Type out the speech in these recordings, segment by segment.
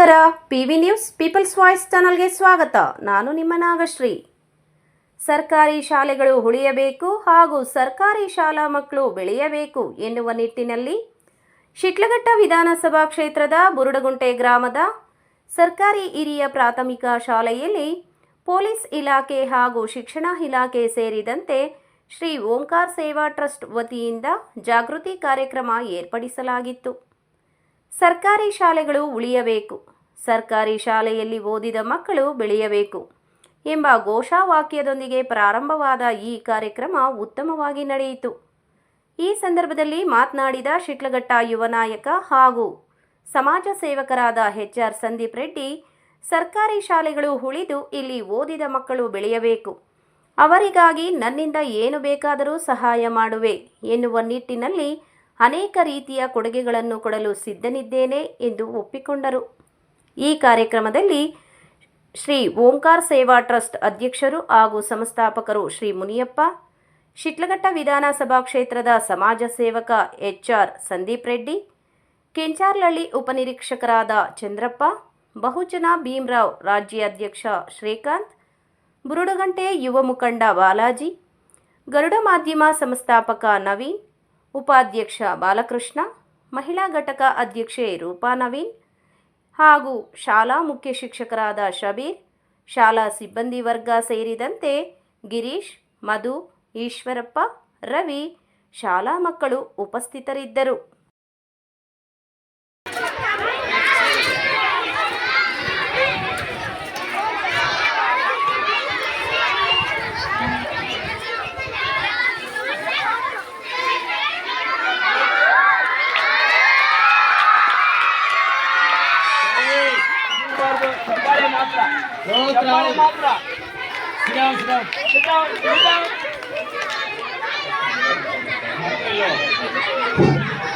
ನಮಸ್ಕಾರ. P V news, people's voice ಚಾನಲ್ಗೆ ಸ್ವಾಗತ. ನಾನು ನಿಮ್ಮ ನಾಗಶ್ರೀ. ಸರ್ಕಾರಿ ಶಾಲೆಗಳು ಉಳಿಯಬೇಕು ಹಾಗೂ ಸರ್ಕಾರಿ ಶಾಲಾ ಮಕ್ಕಳು ಬೆಳೆಯಬೇಕು ಎನ್ನುವ ನಿಟ್ಟಿನಲ್ಲಿ ಶಿಟ್ಲಘಟ್ಟ ವಿಧಾನಸಭಾ ಕ್ಷೇತ್ರದ ಬುರುಡಗುಂಟೆ ಗ್ರಾಮದ ಸರ್ಕಾರಿ ಹಿರಿಯ ಪ್ರಾಥಮಿಕ ಶಾಲೆಯಲ್ಲಿ ಪೊಲೀಸ್ ಇಲಾಖೆ ಹಾಗೂ ಶಿಕ್ಷಣ ಇಲಾಖೆ ಸೇರಿದಂತೆ ಶ್ರೀ ಓಂಕಾರ್ ಸೇವಾ ಟ್ರಸ್ಟ್ ವತಿಯಿಂದ ಜಾಗೃತಿ ಕಾರ್ಯಕ್ರಮ ಏರ್ಪಡಿಸಲಾಗಿತ್ತು. ಸರ್ಕಾರಿ ಶಾಲೆಗಳು ಉಳಿಯಬೇಕು. ಸರ್ಕಾರಿ ಶಾಲೆಯಲ್ಲಿ ಓದಿದ ಮಕ್ಕಳು ಬೆಳೆಯಬೇಕು ಎಂಬ ಘೋಷವಾಕ್ಯದೊಂದಿಗೆ ಪ್ರಾರಂಭವಾದ ಈ ಕಾರ್ಯಕ್ರಮ ಉತ್ತಮವಾಗಿ ನಡೆಯಿತು. ಈ ಸಂದರ್ಭದಲ್ಲಿ ಮಾತನಾಡಿದ ಶಿಟ್ಲಘಟ್ಟ ಯುವ ನಾಯಕ ಹಾಗೂ ಸಮಾಜ ಸೇವಕರಾದ ಎಚ್ ಆರ್ ಸಂದೀಪ್ ರೆಡ್ಡಿ, ಸರ್ಕಾರಿ ಶಾಲೆಗಳು ಉಳಿದು ಇಲ್ಲಿ ಓದಿದ ಮಕ್ಕಳು ಬೆಳೆಯಬೇಕು. ಅವರಿಗಾಗಿ ನನ್ನಿಂದ ಏನು ಬೇಕಾದರೂ ಸಹಾಯ ಮಾಡುವೆ ಎನ್ನುವ ನಿಟ್ಟಿನಲ್ಲಿ ಅನೇಕ ರೀತಿಯ ಕೊಡುಗೆಗಳನ್ನು ಕೊಡಲು ಸಿದ್ಧನಿದ್ದೇನೆ ಎಂದು ಒಪ್ಪಿಕೊಂಡರು. ಈ ಕಾರ್ಯಕ್ರಮದಲ್ಲಿ ಶ್ರೀ ಓಂಕಾರ್ ಸೇವಾ ಟ್ರಸ್ಟ್ ಅಧ್ಯಕ್ಷರು ಹಾಗೂ ಸಂಸ್ಥಾಪಕರು ಶ್ರೀ ಮುನಿಯಪ್ಪ, ಶಿಟ್ಲಘಟ್ಟ ವಿಧಾನಸಭಾ ಕ್ಷೇತ್ರದ ಸಮಾಜ ಸೇವಕ ಎಚ್ ಆರ್ ಸಂದೀಪ್ ರೆಡ್ಡಿ, ಕೆಂಚಾರ್ಲಳ್ಳಿ ಉಪನಿರೀಕ್ಷಕರಾದ ಚಂದ್ರಪ್ಪ, ಬಹುಜನ ಭೀಮರಾವ್ ರಾಜ್ಯಾಧ್ಯಕ್ಷ ಶ್ರೀಕಾಂತ್, ಬುರುಡಗಂಟೆ ಯುವ ಮುಖಂಡ ಬಾಲಾಜಿ, ಗರುಡ ಮಾಧ್ಯಮ ಸಂಸ್ಥಾಪಕ ನವೀನ್ ಉಪಾಧ್ಯಕ್ಷ ಬಾಲಕೃಷ್ಣ, ಮಹಿಳಾ ಘಟಕ ಅಧ್ಯಕ್ಷೆ ರೂಪಾ ನವೀನ್ ಹಾಗೂ ಶಾಲಾ ಮುಖ್ಯ ಶಿಕ್ಷಕರಾದ ಶಬೀರ್, ಶಾಲಾ ಸಿಬ್ಬಂದಿ ವರ್ಗ ಸೇರಿದಂತೆ ಗಿರೀಶ್, ಮಧು, ಈಶ್ವರಪ್ಪ, ರವಿ, ಶಾಲಾ ಮಕ್ಕಳು ಉಪಸ್ಥಿತರಿದ್ದರು.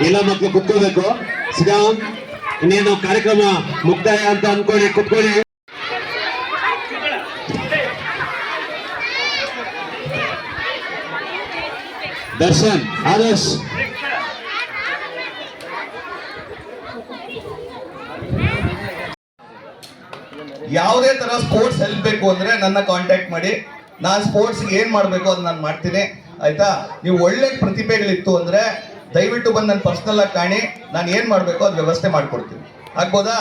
ಎಲ್ಲ ಮಕ್ಕಳು ಕುತ್ಕೋಬೇಕು. ಸಿಗಾಮ್ ಇನ್ನೇನು ಕಾರ್ಯಕ್ರಮ ಮುಕ್ತಾಯ ಅಂತ ಅನ್ಕೊಳ್ಳಿ ಕುತ್ಕೊಳ್ಳಿ. ದರ್ಶನ್ ಆದರ್ಶ್. ಯಾವುದೇ ತರ ಸ್ಪೋರ್ಟ್ಸ್ ಹೆಲ್ಪ್ ಬೇಕು ಅಂದ್ರೆ ನನ್ನ ಕಾಂಟ್ಯಾಕ್ಟ್ ಮಾಡಿ. ನಾನು ಸ್ಪೋರ್ಟ್ಸ್ ಏನ್ ಮಾಡಬೇಕು ಅದು ನಾನು ಮಾಡ್ತೀನಿ. ಆಯ್ತಾ? ನೀವು ಒಳ್ಳೆ ಪ್ರತಿಭೆಗಳಿತ್ತು ಅಂದ್ರೆ ದಯವಿಟ್ಟು ಬಂದು ನನ್ನ ಪರ್ಸನಲ್ ಆಗಿ ಕಾಣಿ. ನಾನು ಏನ್ ಮಾಡಬೇಕು ಅದು ವ್ಯವಸ್ಥೆ ಮಾಡ್ಕೊಡ್ತೀನಿ. ಆಗ್ಬೋದಾ?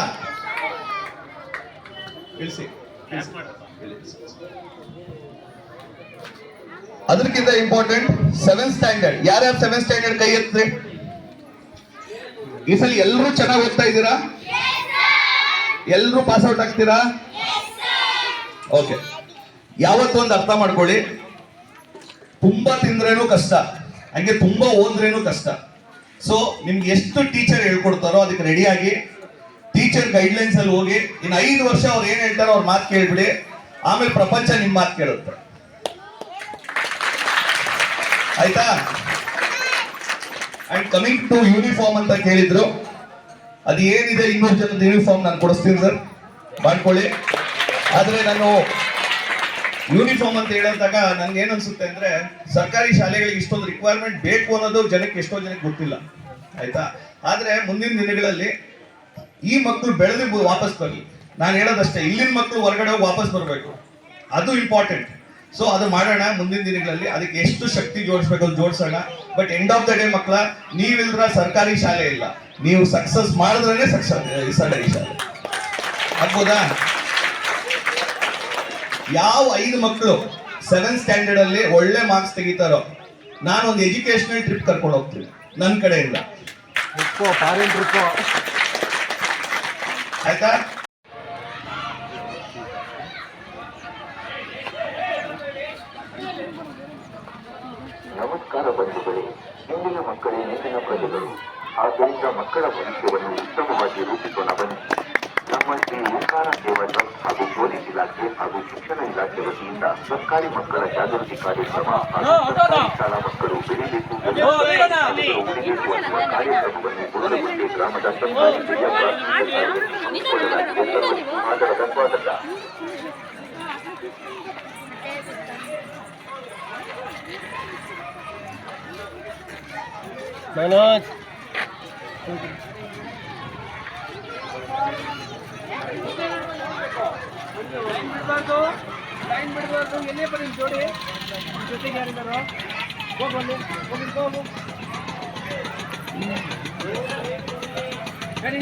ಅದಕ್ಕಿಂತ ಇಂಪಾರ್ಟೆಂಟ್ ಸೆವೆನ್ ಸ್ಟ್ಯಾಂಡರ್ಡ್ ಯಾರ್ಯಾರು ಸೆವೆನ್ ಸ್ಟ್ಯಾಂಡರ್ಡ್ ಕೈ ಎತ್ತಿ ಈ ಸಲ ಎಲ್ಲರೂ ಚೆನ್ನಾಗಿ ಓದ್ತಾ ಇದ್ದೀರಾ? ಎಲ್ಲರೂ ಪಾಸ್ ಔಟ್ ಆಗ್ತೀರಾ? ಓಕೆ ಯಾವತ್ತೊಂದು ಅರ್ಥ ಮಾಡ್ಕೊಳ್ಳಿ. ತುಂಬಾ ತಿಂದ್ರೇನು ಕಷ್ಟ. ಹಂಗೆ ತುಂಬಾ ಓದ್ರೇನು ಕಷ್ಟ. ಸೊ ನಿಮ್ಗೆ ಎಷ್ಟು ಟೀಚರ್ ಹೇಳ್ಕೊಡ್ತಾರೋ ಅದಕ್ಕೆ ರೆಡಿಯಾಗಿ ಟೀಚರ್ ಗೈಡ್ಲೈನ್ಸ್ ಅಲ್ಲಿ ಹೋಗಿ, ಇನ್ನು ಐದು ವರ್ಷ ಅವ್ರು ಏನ್ ಹೇಳ್ತಾರೋ ಅವ್ರ ಮಾತು ಕೇಳ್ಬಿಡಿ. ಆಮೇಲೆ ಪ್ರಪಂಚ ನಿಮ್ ಮಾತು ಕೇಳುತ್ತೆ. ಆಯ್ತಾ? ಅಂಡ್ ಕಮಿಂಗ್ ಟು ಯೂನಿಫಾರ್ಮ್ ಅಂತ ಕೇಳಿದ್ರು. ಅದು ಏನಿದೆ ಇನ್ನೊಂದು ಜನದ ಯೂನಿಫಾರ್ಮ್ ನಾನು ಕೊಡಿಸ್ತೀನಿ ಸರ್ ಮಾಡ್ಕೊಳ್ಳಿ. ಆದರೆ ನಾನು ಯೂನಿಫಾರ್ಮ್ ಅಂತ ಹೇಳಿದಾಗ ನನ್ಗೆ ಏನನ್ಸುತ್ತೆ ಅಂದ್ರೆ ಸರ್ಕಾರಿ ಶಾಲೆಗಳಿಗೆ ಇಷ್ಟೊಂದು ರಿಕ್ವೈರ್ಮೆಂಟ್ ಬೇಕು ಅನ್ನೋದು ಜನಕ್ಕೆ ಎಷ್ಟೋ ಜನಕ್ಕೆ ಗೊತ್ತಿಲ್ಲ. ಆಯ್ತಾ? ಆದ್ರೆ ಮುಂದಿನ ದಿನಗಳಲ್ಲಿ ಈ ಮಕ್ಕಳು ಬೆಳೆದು ವಾಪಸ್ ಬರಲಿ. ನಾನು ಹೇಳೋದಷ್ಟೇ, ಇಲ್ಲಿನ ಮಕ್ಕಳು ಹೊರಗಡೆ ಹೋಗಿ ವಾಪಸ್ ಬರಬೇಕು. ಅದು ಇಂಪಾರ್ಟೆಂಟ್ ಸೊ ಅದು ಮಾಡೋಣ ಮುಂದಿನ ದಿನಗಳಲ್ಲಿ ಅದಕ್ಕೆ ಎಷ್ಟು ಶಕ್ತಿ ಜೋಡಿಸ್ಬೇಕು ಅದು ಜೋಡಿಸೋಣ. But end of the day ಮಕ್ಕಳ ನೀವಿಲ್ದ್ರ ಸರ್ಕಾರಿ ಶಾಲೆ ಇಲ್ಲ. ನೀವು ಸಕ್ಸಸ್ ಮಾಡಿದ್ರೇನೆ ಸಕ್ಸಸ್ ಸರ್ಕಾರಿ ಶಾಲೆ. ಆಗ್ಬೋದಾ ಯಾವ ಐದು ಮಕ್ಕಳು ಸೆವೆಂತ್ ಸ್ಟ್ಯಾಂಡರ್ಡ್ ಅಲ್ಲಿ ಒಳ್ಳೆ ಮಾರ್ಕ್ಸ್ ತೆಗಿತಾರೋ ನಾನು ಒಂದು ಎಜುಕೇಶನಲ್ ಟ್ರಿಪ್ ಕರ್ಕೊಂಡು ಹೋಗ್ತೀನಿ ನನ್ನ ಕಡೆಯಿಂದ. ಆಯ್ತಾ? ಬಂಧುಗಳೇ ಇಂದಿನ ಮಕ್ಕಳೇ ಇಂದಿನ ಪ್ರಜೆಗಳು. ಆದ್ದರಿಂದ ಮಕ್ಕಳ ಭವಿಷ್ಯವನ್ನು ಉತ್ತಮವಾಗಿ ರೂಪಿಸೋಣ ಬನ್ನಿ. ನಮ್ಮ ಶ್ರೀ ಓಂಕಾರ ಸೇವಾ ಟ್ರಸ್ಟ್ ಹಾಗೂ ಪೊಲೀಸ್ ಇಲಾಖೆ ಹಾಗೂ ಶಿಕ್ಷಣ ಇಲಾಖೆ ವತಿಯಿಂದ ಸರ್ಕಾರಿ ಮಕ್ಕಳ ಜಾಗೃತಿ ಕಾರ್ಯಕ್ರಮ ಹಾಗೂ ಸರ್ಕಾರಿ ಶಾಲಾ ಮಕ್ಕಳು ಬೆಳಿಬೇಕು ಬೆಳೆಯಬೇಕು, ಉಳಿಬೇಕು ಅನ್ನುವ ಕಾರ್ಯಕ್ರಮವನ್ನು ಬುರುಡಗುಂಟೆ ಗ್ರಾಮದ ಸರ್ಕಾರಿ ಹಿರಿಯ ಪ್ರಾಥಮಿಕ ಸರ್ವರಿಗೂ ಆದರದ ಸ್ವಾಗತ ಲೈನ್ ಬಿಡಬಾರ್ದು ಲೈನ್ ಬಿಡಬಾರ್ದು ಎಲ್ಲೇ ಬರೀ ಜೋಡಿ ನಿಮ್ ಜೊತೆಗೆ ಯಾರಿದ್ದಾರೋ ಹೋಗು ಅಲ್ಲಿ ಹೋಗಿ ಹೋಗು ಸರಿ